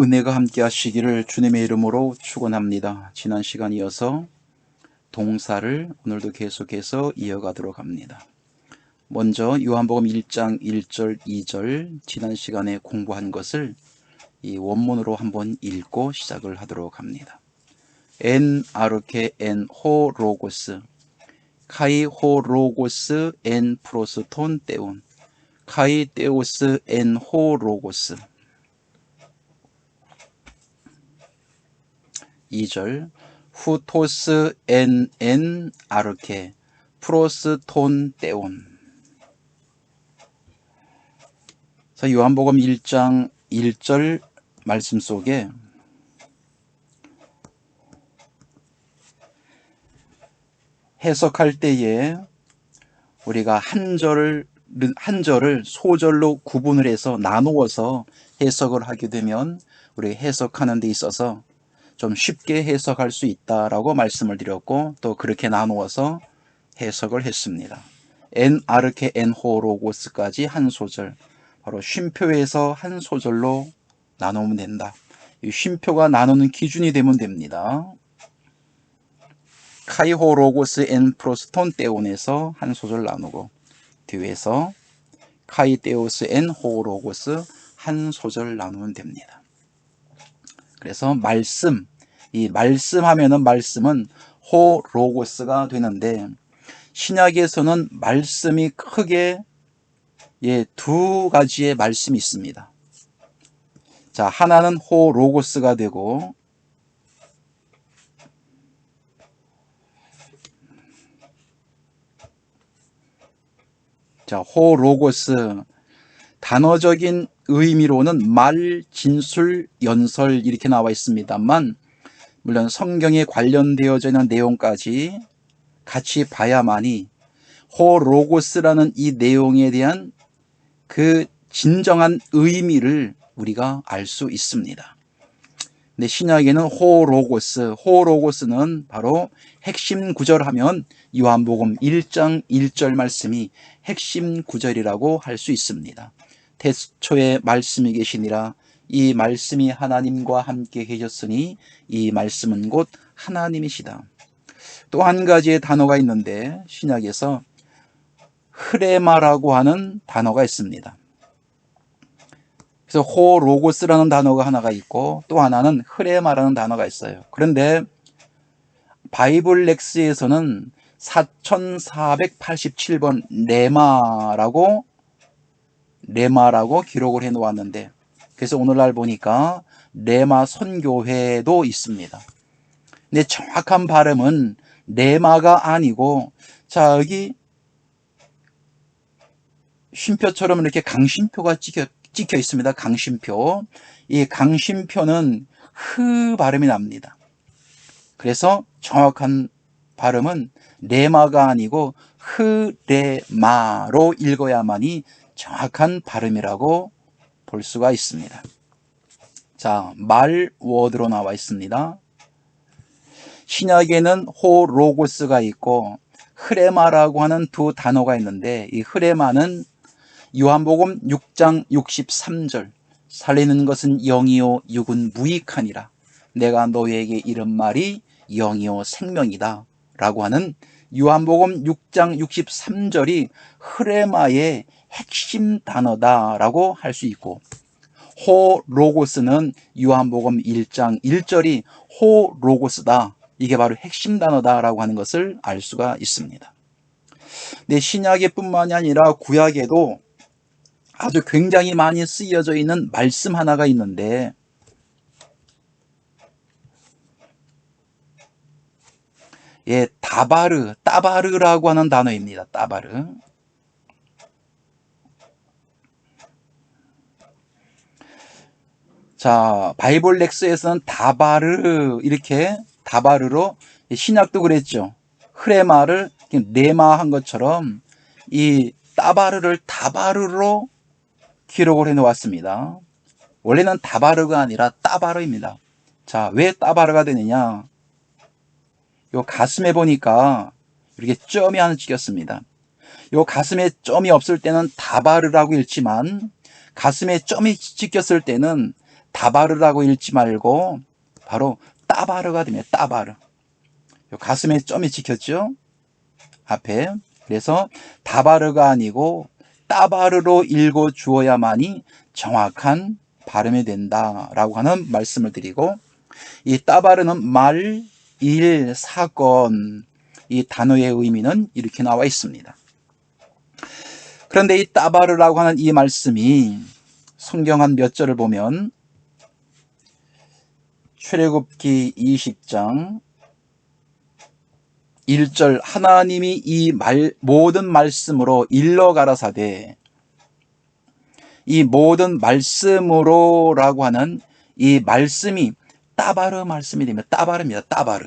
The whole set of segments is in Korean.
은혜가 함께 하시기를 주님의 이름으로 축원합니다. 지난 시간 이어서 동사를 오늘도 계속해서 이어가도록 합니다. 먼저 요한복음 1장 1절 2절 지난 시간에 공부한 것을 이 원문으로 한번 읽고 시작을 하도록 합니다. 엔 아르케 엔 호 로고스 카이 호 로고스 엔 프로스톤 떼온 카이 떼오스 엔 호 로고스 2절 후토스 엔엔 아르케 프로스 톤 떼온. 자, 요한복음 1장 1절 말씀 속에 해석할 때에 우리가 한 절을 한 절을 소절로 구분을 해서 나누어서 해석을 하게 되면 우리 해석하는 데 있어서 좀 쉽게 해석할 수 있다라고 말씀을 드렸고 또 그렇게 나누어서 해석을 했습니다. 엔 아르케 엔 호로고스까지 한 소절 바로 쉼표에서 한 소절로 나누면 된다. 이 쉼표가 나누는 기준이 되면 됩니다. 카이호 로고스 엔 프로스톤 떼온에서 한 소절 나누고 뒤에서 카이테오스 엔 호 로고스 한 소절 나누면 됩니다. 그래서 말씀 이 말씀하면은 말씀은 호 로고스가 되는데 신약에서는 말씀이 크게 예, 두 가지의 말씀이 있습니다. 자, 하나는 호 로고스가 되고 자, 호 로고스 단어적인 의미로는 말, 진술, 연설 이렇게 나와 있습니다만 물론 성경에 관련되어져 있는 내용까지 같이 봐야만이 호로고스라는 이 내용에 대한 그 진정한 의미를 우리가 알 수 있습니다. 근데 신약에는 호로고스, 호로고스는 바로 핵심 구절 하면 요한복음 1장 1절 말씀이 핵심 구절이라고 할 수 있습니다. 태초에 말씀이 계시니라 이 말씀이 하나님과 함께 계셨으니 이 말씀은 곧 하나님이시다. 또 한 가지의 단어가 있는데 신약에서 흐레마라고 하는 단어가 있습니다. 그래서 호 로고스라는 단어가 하나가 있고 또 하나는 흐레마라는 단어가 있어요. 그런데 바이블 렉스에서는 4487번 레마라고 레마라고 기록을 해 놓았는데 그래서 오늘날 보니까 레마 선교회도 있습니다. 근데 정확한 발음은 레마가 아니고 자 여기 쉼표처럼 이렇게 강심표가 찍혀, 찍혀 있습니다. 강심표. 이 강심표는 흐 발음이 납니다. 그래서 정확한 발음은 레마가 아니고 흐레마로 읽어야만이 정확한 발음이라고 볼 수가 있습니다. 자, 말 워드로 나와 있습니다. 신약에는 호 로고스가 있고 흐레마라고 하는 두 단어가 있는데 이 흐레마는 요한복음 6장 63절 살리는 것은 영이요 육은 무익하니라 내가 너희에게 이런 말이 영이요 생명이다 라고 하는 요한복음 6장 63절이 흐레마의 핵심 단어다라고 할 수 있고 호 로고스는 요한복음 1장 1절이 호 로고스다. 이게 바로 핵심 단어다라고 하는 것을 알 수가 있습니다. 네, 신약에뿐만이 아니라 구약에도 아주 굉장히 많이 쓰여져 있는 말씀 하나가 있는데 예, 다바르, 따바르라고 하는 단어입니다. 따바르. 자, 바이블 렉스에서는 다바르 이렇게 다바르로 신약도 그랬죠. 흐레마를 네마한 것처럼 이 따바르를 다바르로 기록을 해 놓았습니다. 원래는 다바르가 아니라 따바르입니다. 자, 왜 따바르가 되느냐? 요 가슴에 보니까 이렇게 점이 하나 찍혔습니다. 요 가슴에 점이 없을 때는 다바르라고 읽지만 가슴에 점이 찍혔을 때는 다바르라고 읽지 말고 바로 따바르가 됩니다. 따바르. 요 가슴에 점이 찍혔죠? 앞에. 그래서 다바르가 아니고 따바르로 읽어 주어야만이 정확한 발음이 된다라고 하는 말씀을 드리고 이 따바르는 말, 일, 사건 이 단어의 의미는 이렇게 나와 있습니다. 그런데 이 따바르라고 하는 이 말씀이 성경 한 몇 절을 보면 출애굽기 20장 1절 하나님이 이 말, 모든 말씀으로 일러 가라사대 이 모든 말씀으로라고 하는 이 말씀이 따바르 말씀이 되면 따바르입니다. 따바르.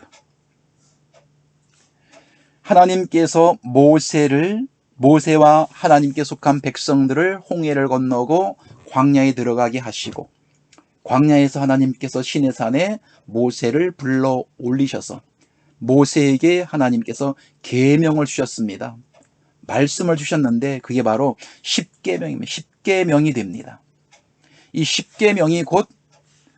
하나님께서 모세를 모세와 하나님께 속한 백성들을 홍해를 건너고 광야에 들어가게 하시고 광야에서 하나님께서 시내산에 모세를 불러 올리셔서 모세에게 하나님께서 계명을 주셨습니다. 말씀을 주셨는데 그게 바로 십계명입니다. 십계명이 됩니다. 이 십계명이 곧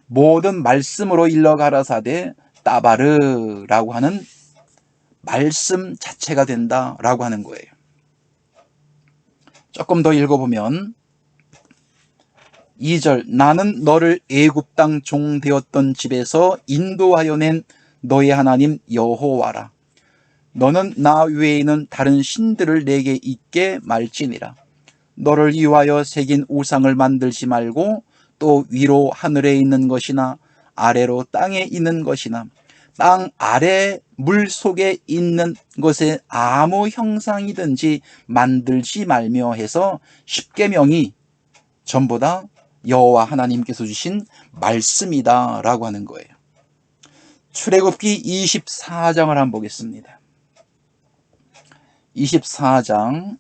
모든 말씀으로 일러 가라사대 따바르라고 하는 말씀 자체가 된다라고 하는 거예요. 조금 더 읽어보면 2절 나는 너를 애굽 땅 종 되었던 집에서 인도하여 낸 너의 하나님 여호와라. 너는 나 외에는 다른 신들을 내게 있게 말지니라. 너를 위하여 새긴 우상을 만들지 말고 또 위로 하늘에 있는 것이나 아래로 땅에 있는 것이나 땅 아래 물 속에 있는 것에 아무 형상이든지 만들지 말며 해서 십계명이 전부 다 여호와 하나님께서 주신 말씀이다라고 하는 거예요. 출애굽기 24장을 한번 보겠습니다. 24장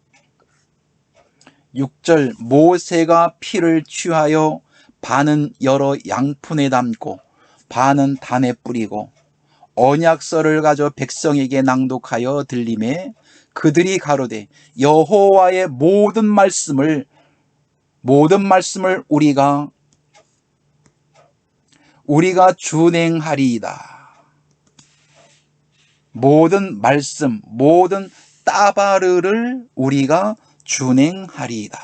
6절 모세가 피를 취하여 반은 여러 양푼에 담고 반은 단에 뿌리고 언약서를 가져 백성에게 낭독하여 들림에 그들이 가로되 여호와의 모든 말씀을 모든 말씀을 우리가 우리가 준행하리이다. 모든 말씀, 모든 따바르를 우리가 준행하리이다.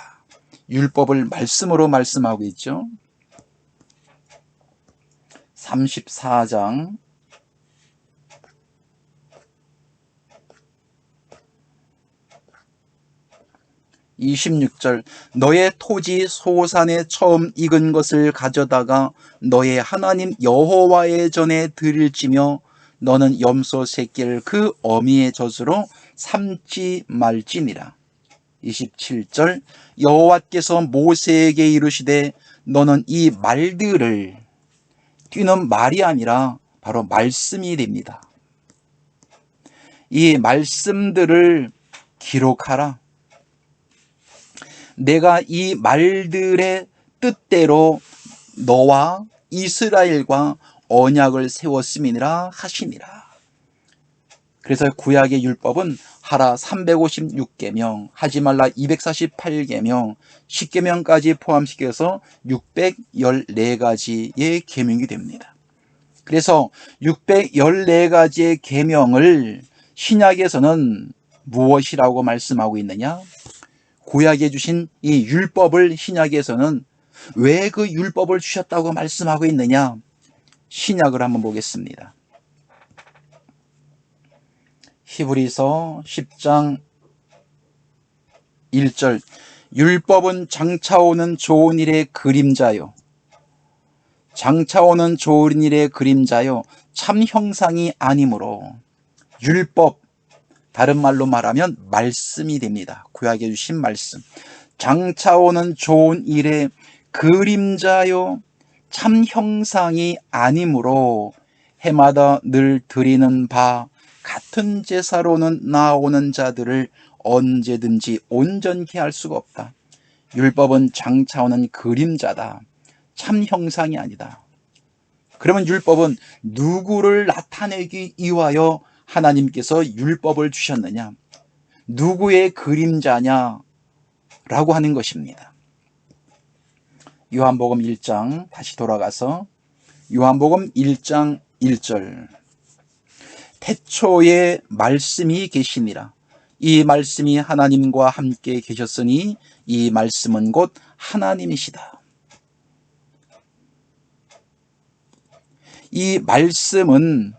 율법을 말씀으로 말씀하고 있죠. 34장 26절 너의 토지 소산에 처음 익은 것을 가져다가 너의 하나님 여호와의 전에 드릴지며 너는 염소 새끼를 그 어미의 젖으로 삼지 말지니라. 27절 여호와께서 모세에게 이르시되 너는 이 말들을 뛰는 말이 아니라 바로 말씀이 됩니다. 이 말씀들을 기록하라. 내가 이 말들의 뜻대로 너와 이스라엘과 언약을 세웠음이니라 하시니라. 그래서 구약의 율법은 하라 356계명, 하지 말라 248계명, 10계명까지 포함시켜서 614가지의 계명이 됩니다. 그래서 614가지의 계명을 신약에서는 무엇이라고 말씀하고 있느냐? 구약에 주신 이 율법을 신약에서는 왜 그 율법을 주셨다고 말씀하고 있느냐? 신약을 한번 보겠습니다. 히브리서 10장 1절 율법은 장차오는 좋은 일의 그림자요. 장차오는 좋은 일의 그림자요. 참 형상이 아니므로 율법 다른 말로 말하면 말씀이 됩니다. 구약에 주신 말씀. 장차오는 좋은 일의 그림자요 참 형상이 아니므로 해마다 늘 드리는 바 같은 제사로는 나오는 자들을 언제든지 온전케 할 수가 없다. 율법은 장차오는 그림자다. 참 형상이 아니다. 그러면 율법은 누구를 나타내기 위하여 하나님께서 율법을 주셨느냐? 누구의 그림자냐? 라고 하는 것입니다. 요한복음 1장 다시 돌아가서 요한복음 1장 1절 태초에 말씀이 계시니라 이 말씀이 하나님과 함께 계셨으니 이 말씀은 곧 하나님이시다. 이 말씀은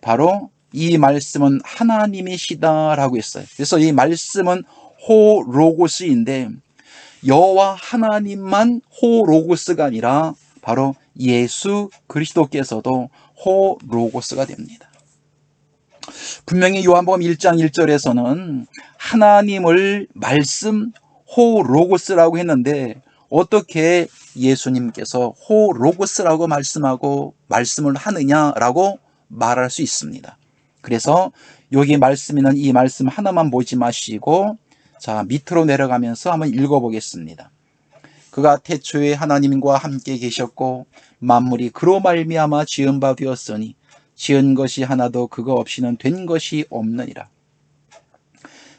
바로 이 말씀은 하나님이시다라고 했어요. 그래서 이 말씀은 호 로고스인데 여호와 하나님만 호 로고스가 아니라 바로 예수 그리스도께서도 호 로고스가 됩니다. 분명히 요한복음 1장 1절에서는 하나님을 말씀 호 로고스라고 했는데 어떻게 예수님께서 호 로고스라고 말씀하고 말씀을 하느냐라고 말할 수 있습니다. 그래서 여기 말씀 있는 이 말씀 하나만 보지 마시고 자 밑으로 내려가면서 한번 읽어보겠습니다. 그가 태초에 하나님과 함께 계셨고 만물이 그로 말미암아 지은 바 되었으니 지은 것이 하나도 그거 없이는 된 것이 없느니라.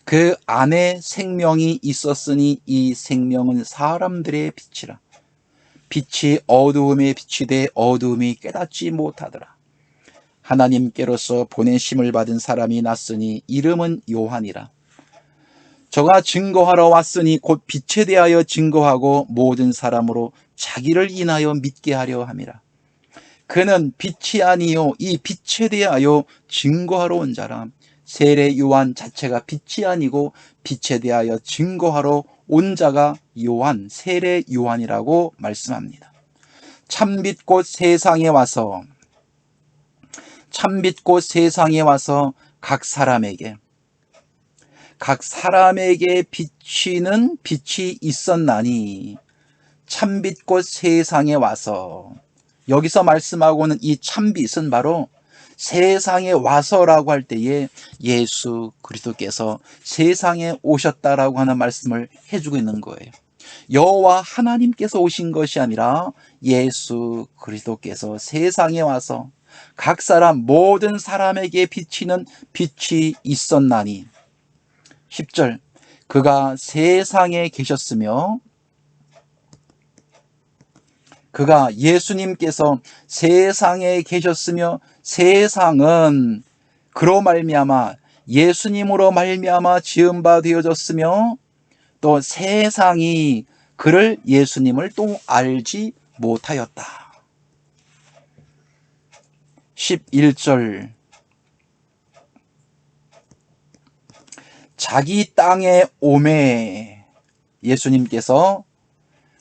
그 안에 생명이 있었으니 이 생명은 사람들의 빛이라. 빛이 어두움에 비치되 어두움이 깨닫지 못하더라. 하나님께로서 보내심을 받은 사람이 났으니 이름은 요한이라. 저가 증거하러 왔으니 곧 빛에 대하여 증거하고 모든 사람으로 자기를 인하여 믿게 하려 함이라. 그는 빛이 아니요 이 빛에 대하여 증거하러 온 자라. 세례 요한 자체가 빛이 아니고 빛에 대하여 증거하러 온 자가 요한, 세례 요한이라고 말씀합니다. 참빛 곧 세상에 와서 참빛 곧 세상에 와서 각 사람에게 각 사람에게 비치는 빛이 있었나니 참빛 곧 세상에 와서 여기서 말씀하고는 이 참빛은 바로 세상에 와서라고 할 때에 예수 그리스도께서 세상에 오셨다라고 하는 말씀을 해주고 있는 거예요. 여호와 하나님께서 오신 것이 아니라 예수 그리스도께서 세상에 와서 각 사람 모든 사람에게 비치는 빛이 있었나니 10절 그가 세상에 계셨으며 그가 예수님께서 세상에 계셨으며 세상은 그로 말미암아 예수님으로 말미암아 지은 바 되어졌으며 또 세상이 그를 예수님을 또 알지 못하였다. 11절. 자기 땅에 오매. 예수님께서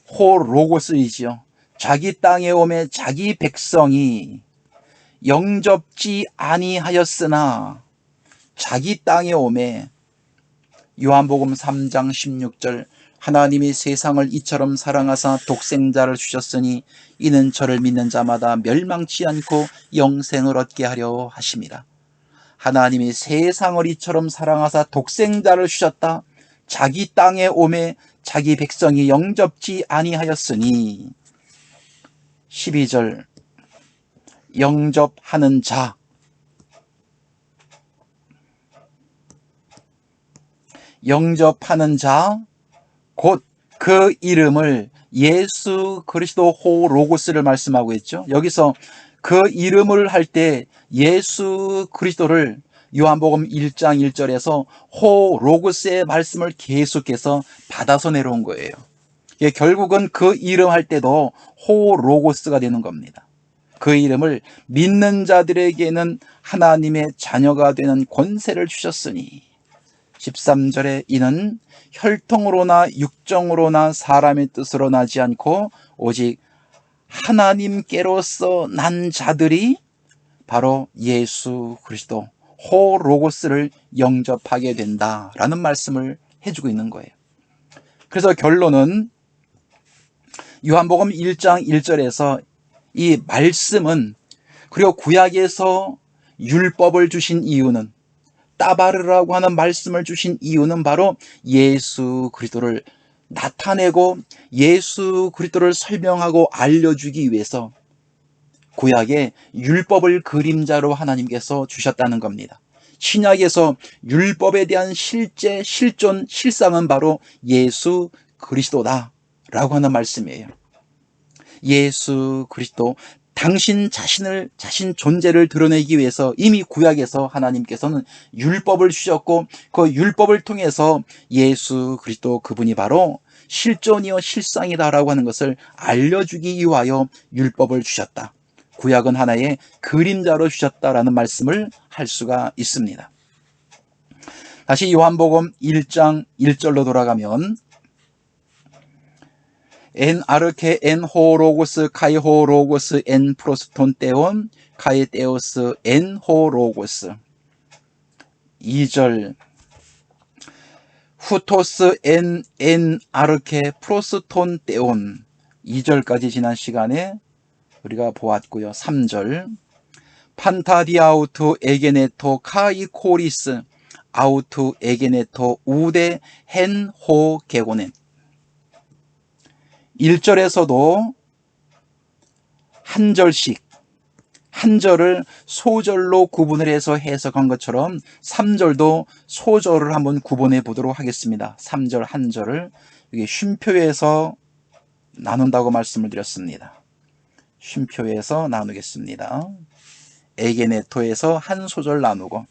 호 로고스이지요. 자기 땅에 오매 자기 백성이 영접지 아니하였으나 자기 땅에 오매. 요한복음 3장 16절 하나님이 세상을 이처럼 사랑하사 독생자를 주셨으니 이는 저를 믿는 자마다 멸망치 않고 영생을 얻게 하려 하심이라. 하나님이 세상을 이처럼 사랑하사 독생자를 주셨다. 자기 땅에 오매 자기 백성이 영접지 아니하였으니 12절 영접하는 자 영접하는 자 곧 그 이름을 예수 그리스도 호 로고스를 말씀하고 있죠. 여기서 그 이름을 할 때 예수 그리스도를 요한복음 1장 1절에서 호 로고스의 말씀을 계속해서 받아서 내려온 거예요. 예, 결국은 그 이름 할 때도 호 로고스가 되는 겁니다. 그 이름을 믿는 자들에게는 하나님의 자녀가 되는 권세를 주셨으니 13절에 이는 혈통으로나 육정으로나 사람의 뜻으로 나지 않고 오직 하나님께로서 난 자들이 바로 예수 그리스도 호 로고스를 영접하게 된다라는 말씀을 해주고 있는 거예요. 그래서 결론은 요한복음 1장 1절에서 이 말씀은 그리고 구약에서 율법을 주신 이유는 따바르라고 하는 말씀을 주신 이유는 바로 예수 그리스도를 나타내고 예수 그리스도를 설명하고 알려주기 위해서 구약에 율법을 그림자로 하나님께서 주셨다는 겁니다. 신약에서 율법에 대한 실제, 실존, 실상은 바로 예수 그리스도다라고 하는 말씀이에요. 예수 그리스도 당신 자신을 자신 존재를 드러내기 위해서 이미 구약에서 하나님께서는 율법을 주셨고 그 율법을 통해서 예수 그리스도 그분이 바로 실존이요 실상이다라고 하는 것을 알려주기 위하여 율법을 주셨다. 구약은 하나의 그림자로 주셨다라는 말씀을 할 수가 있습니다. 다시 요한복음 1장 1절로 돌아가면 엔 아르케 엔 호로고스 카이 호로고스 엔 프로스톤 떼온 카이 떼오스 엔 호로고스. 2절. 후토스 엔 엔 아르케 프로스톤 떼온. 2절까지 지난 시간에 우리가 보았고요. 3절. 판타디아우투 에게네토 카이코리스. 아우투 에게네토 우데 헨호 게고넨 1절에서도 한 절씩 한 절을 소절로 구분을 해서 해석한 것처럼 3절도 소절을 한번 구분해 보도록 하겠습니다. 3절 한 절을 이게 쉼표에서 나눈다고 말씀을 드렸습니다. 쉼표에서 나누겠습니다. 에게네토에서 한 소절 나누고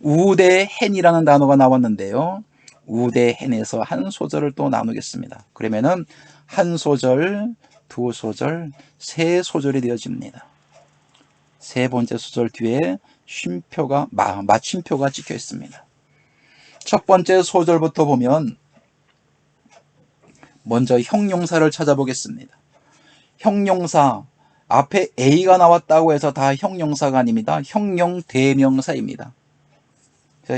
우대 헨이라는 단어가 나왔는데요. 우대헨에서 한 소절을 또 나누겠습니다. 그러면은 한 소절, 두 소절, 세 소절이 되어집니다. 세 번째 소절 뒤에 쉼표가 마, 마침표가 찍혀 있습니다. 첫 번째 소절부터 보면 먼저 형용사를 찾아보겠습니다. 형용사 앞에 A가 나왔다고 해서 다 형용사가 아닙니다. 형용 대명사입니다.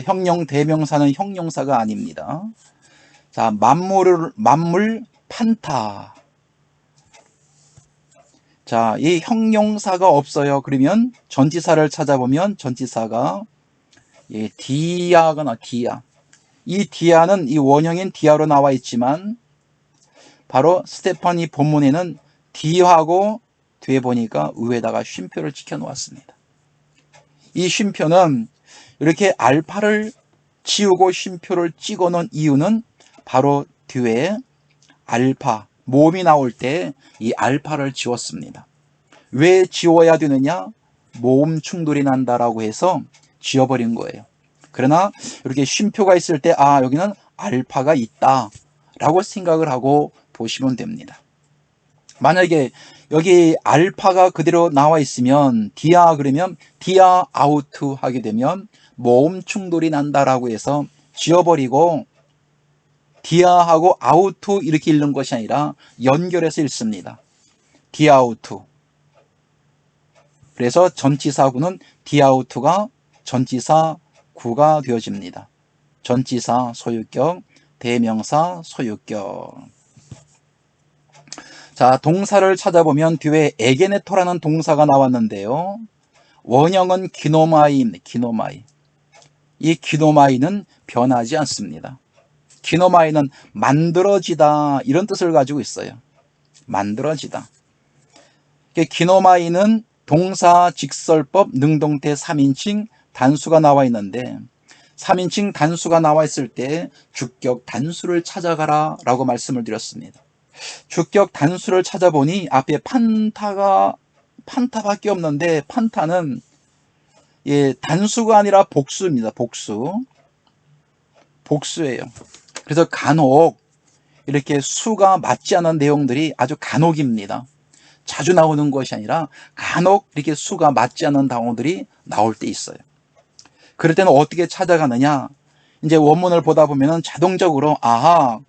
형용 대명사는 형용사가 아닙니다. 자, 만물을 만물 판타. 자, 이 형용사가 없어요. 그러면 전치사를 찾아보면 전치사가 예, 디아가 나 디아. 이 디아는 이 원형인 디아로 나와 있지만 바로 스테파니 본문에는 디하고 뒤에 보니까 위에다가 쉼표를 찍혀 놓았습니다. 이 쉼표는 이렇게 알파를 지우고 쉼표를 찍어 놓은 이유는 바로 뒤에 알파, 몸이 나올 때 이 알파를 지웠습니다. 왜 지워야 되느냐? 모음 충돌이 난다라고 해서 지워버린 거예요. 그러나 이렇게 쉼표가 있을 때, 아, 여기는 알파가 있다. 라고 생각을 하고 보시면 됩니다. 만약에 여기 알파가 그대로 나와 있으면 디아 그러면 디아 아우트 하게 되면 모음 충돌이 난다라고 해서 지워버리고 디아하고 아우트 이렇게 읽는 것이 아니라 연결해서 읽습니다. 디아우트. 그래서 전치사구는 디아우트가 전치사 구가 되어집니다. 전치사 소유격, 대명사 소유격. 자, 동사를 찾아보면 뒤에 에게네토라는 동사가 나왔는데요. 원형은 기노마이입니다. 기노마이. 이 기노마이는 변하지 않습니다. 기노마이는 만들어지다 이런 뜻을 가지고 있어요. 만들어지다. 기노마이는 동사 직설법 능동태 3인칭 단수가 나와 있는데 3인칭 단수가 나와 있을 때 주격 단수를 찾아가라 라고 말씀을 드렸습니다. 주격 단수를 찾아보니 앞에 판타가 판타밖에 없는데 판타는 예, 단수가 아니라 복수입니다. 복수. 복수예요. 그래서 간혹 이렇게 수가 맞지 않은 내용들이 아주 간혹입니다. 자주 나오는 것이 아니라 간혹 이렇게 수가 맞지 않는 단어들이 나올 때 있어요. 그럴 때는 어떻게 찾아가느냐? 이제 원문을 보다 보면은 자동적으로 아하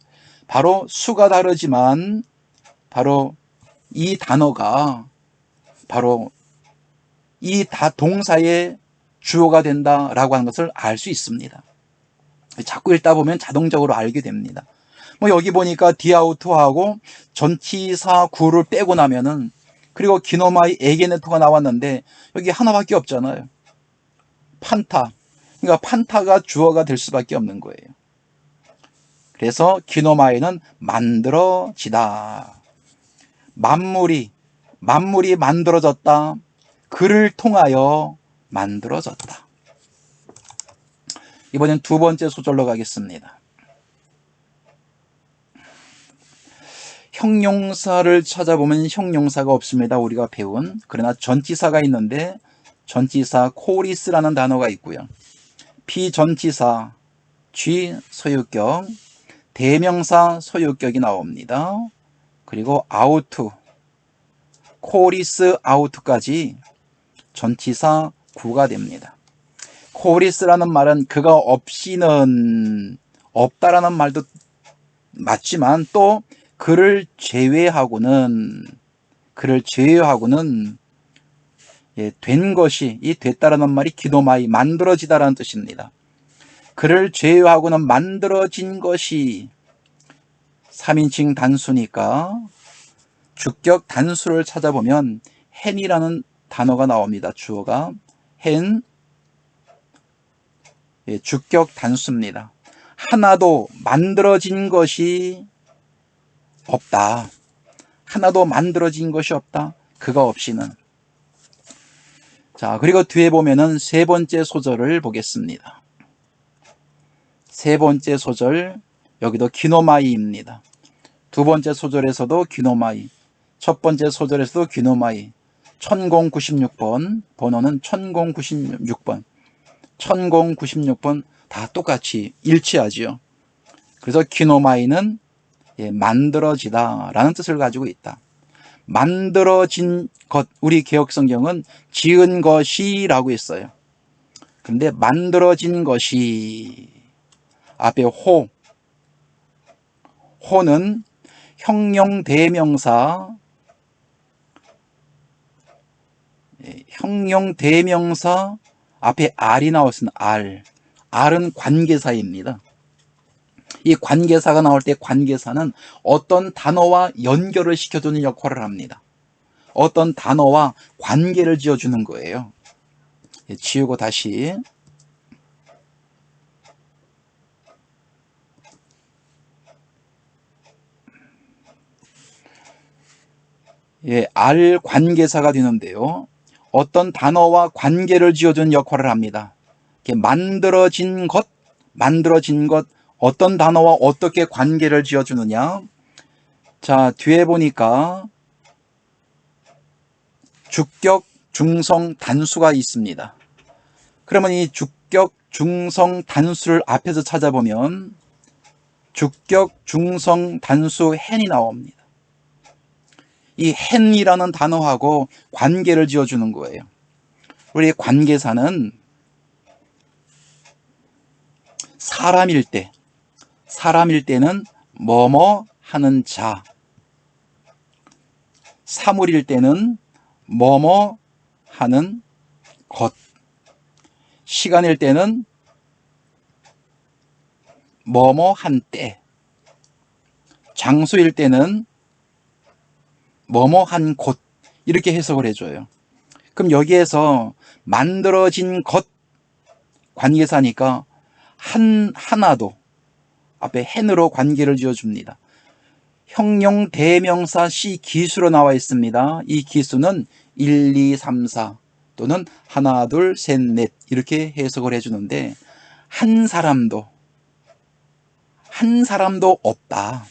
바로 수가 다르지만 바로 이 단어가 바로 이 다 동사의 주어가 된다라고 하는 것을 알 수 있습니다. 자꾸 읽다 보면 자동적으로 알게 됩니다. 뭐 여기 보니까 디아우토하고 전치사 구를 빼고 나면은 그리고 기노마이 에게네토가 나왔는데 여기 하나밖에 없잖아요. 판타. 그러니까 판타가 주어가 될 수밖에 없는 거예요. 그래서 기노마이는 만들어지다. 만물이 만물이 만들어졌다. 그를 통하여 만들어졌다. 이번엔 두 번째 소절로 가겠습니다. 형용사를 찾아보면 형용사가 없습니다. 우리가 배운. 그러나 전치사가 있는데 전치사 코리스라는 단어가 있고요. 비전치사 G 소유격, 대명사 소유격이 나옵니다. 그리고 아우트, 코리스 아우트까지 전치사 구가 됩니다. 코리스라는 말은 그가 없이는 없다라는 말도 맞지만 또 그를 제외하고는 그를 제외하고는 예, 된 것이 이 됐다라는 말이 기도마이 만들어지다라는 뜻입니다. 그를 제외하고는 만들어진 것이 3인칭 단수니까 주격 단수를 찾아보면 hen이라는 단어가 나옵니다. 주어가 hen 예, 주격 단수입니다. 하나도 만들어진 것이 없다. 하나도 만들어진 것이 없다. 그가 없이는. 자, 그리고 뒤에 보면은 세 번째 소절을 보겠습니다. 세 번째 소절, 여기도 기노마이입니다. 두 번째 소절에서도 기노마이, 첫 번째 소절에서도 기노마이, 1096번, 번호는 1096번, 1096번 다 똑같이 일치하지요. 그래서 기노마이는 예, 만들어지다 라는 뜻을 가지고 있다. 만들어진 것, 우리 개혁성경은 지은 것이 라고 했어요. 근데 만들어진 것이 앞에 호, 호는 형용 대명사, 예, 형용 대명사 앞에 R이 나왔으면 R. R은 관계사입니다. 이 관계사가 나올 때 관계사는 어떤 단어와 연결을 시켜주는 역할을 합니다. 어떤 단어와 관계를 지어주는 거예요. 예, 지우고 다시 예, 알 관계사가 되는데요. 어떤 단어와 관계를 지어주는 역할을 합니다. 만들어진 것, 만들어진 것, 어떤 단어와 어떻게 관계를 지어주느냐? 자, 뒤에 보니까 주격, 중성, 단수가 있습니다. 그러면 이 주격, 중성, 단수를 앞에서 찾아보면 주격, 중성, 단수, hen이 나옵니다. 이 hen이라는 단어하고 관계를 지어주는 거예요. 우리 관계사는 사람일 때, 사람일 때는 뭐뭐 하는 자. 사물일 때는 뭐뭐 하는 것. 시간일 때는 뭐뭐 한 때. 장소일 때는 뭐뭐 한 곳. 이렇게 해석을 해줘요. 그럼 여기에서 만들어진 것 관계사니까 한 하나도 앞에 hen으로 관계를 지어줍니다. 형용 대명사 시 기수로 나와 있습니다. 이 기수는 1, 2, 3, 4 또는 하나, 둘, 셋, 넷 이렇게 해석을 해주는데 한 사람도 한 사람도 없다.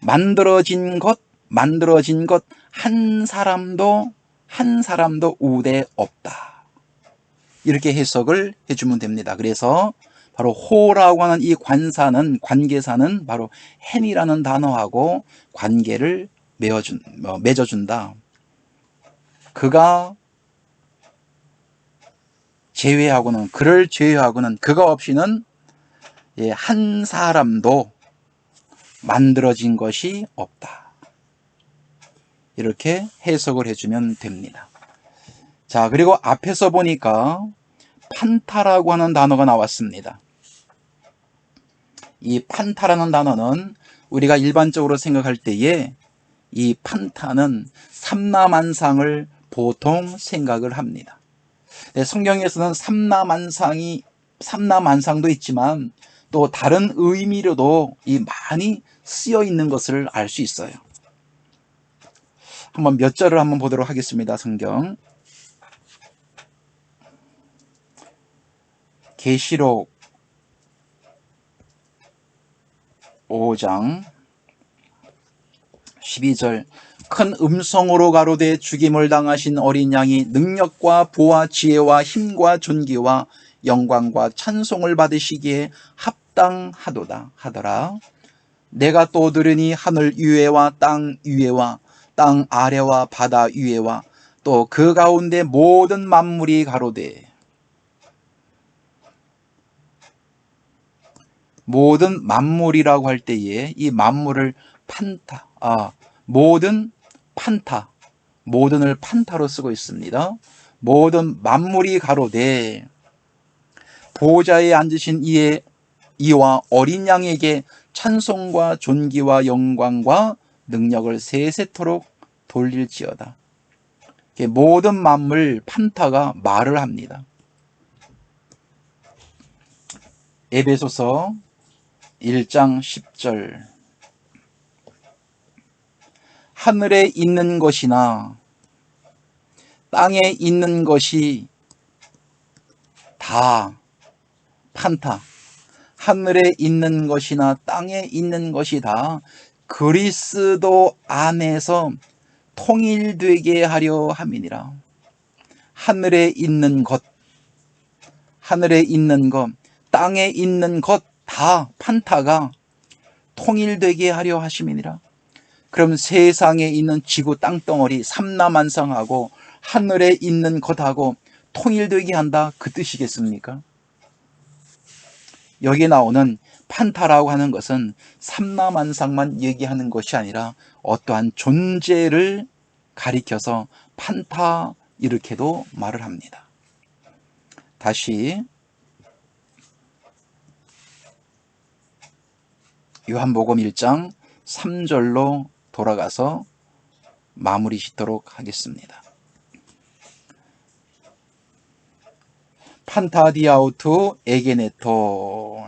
만들어진 것, 만들어진 것 한 사람도 한 사람도 우대 없다. 이렇게 해석을 해주면 됩니다. 그래서 바로 호라고 하는 이 관사는 관계사는 바로 hen이라는 단어하고 관계를 맺어준, 어, 맺어준다. 그가 제외하고는 그를 제외하고는 그가 없이는 예, 한 사람도 만들어진 것이 없다. 이렇게 해석을 해주면 됩니다. 자, 그리고 앞에서 보니까 판타라고 하는 단어가 나왔습니다. 이 판타라는 단어는 우리가 일반적으로 생각할 때에 이 판타는 삼라만상을 보통 생각을 합니다. 네, 성경에서는 삼라만상이 삼라만상도 있지만 또 다른 의미로도 이 많이 쓰여 있는 것을 알 수 있어요. 한번 몇 절을 한번 보도록 하겠습니다. 성경 계시록 5장 12절 큰 음성으로 가로되 죽임을 당하신 어린 양이 능력과 부와 지혜와 힘과 존귀와 영광과 찬송을 받으시기에 합 당하도다 하더라. 내가 또 들으니 하늘 위에와 땅 위에와 땅 아래와 바다 위에와 또 그 가운데 모든 만물이 가로되 모든 만물이라고 할 때에 이 만물을 판타, 아, 모든 판타, 모든을 판타로 쓰고 있습니다. 모든 만물이 가로되 보좌에 앉으신 이의 이와 어린 양에게 찬송과 존귀와 영광과 능력을 세세토록 돌릴지어다. 모든 만물 판타가 말을 합니다. 에베소서 1장 10절 하늘에 있는 것이나 땅에 있는 것이 다 판타 하늘에 있는 것이나 땅에 있는 것이 다 그리스도 안에서 통일되게 하려 함이니라 하늘에 있는 것 하늘에 있는 것 땅에 있는 것 다 판타가 통일되게 하려 하심이니라. 그럼 세상에 있는 지구 땅덩어리 삼라만상하고 하늘에 있는 것하고 통일되게 한다 그 뜻이겠습니까? 여기 나오는 판타라고 하는 것은 삼라만상만 얘기하는 것이 아니라 어떠한 존재를 가리켜서 판타 이렇게도 말을 합니다. 다시 요한복음 1장 3절로 돌아가서 마무리 짓도록 하겠습니다. 판타디아우투 에게네토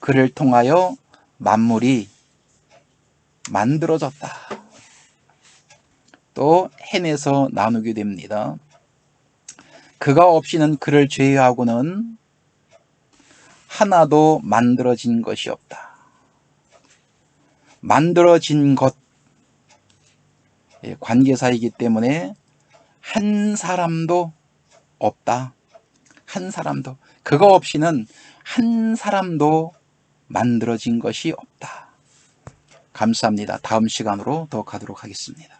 그를 통하여 만물이 만들어졌다. 또 헨에서 나누게 됩니다. 그가 없이는 그를 제외하고는 하나도 만들어진 것이 없다. 만들어진 것 예, 관계사이기 때문에 한 사람도 없다. 한 사람도 그거 없이는 한 사람도 만들어진 것이 없다. 감사합니다. 다음 시간으로 더 가도록 하겠습니다.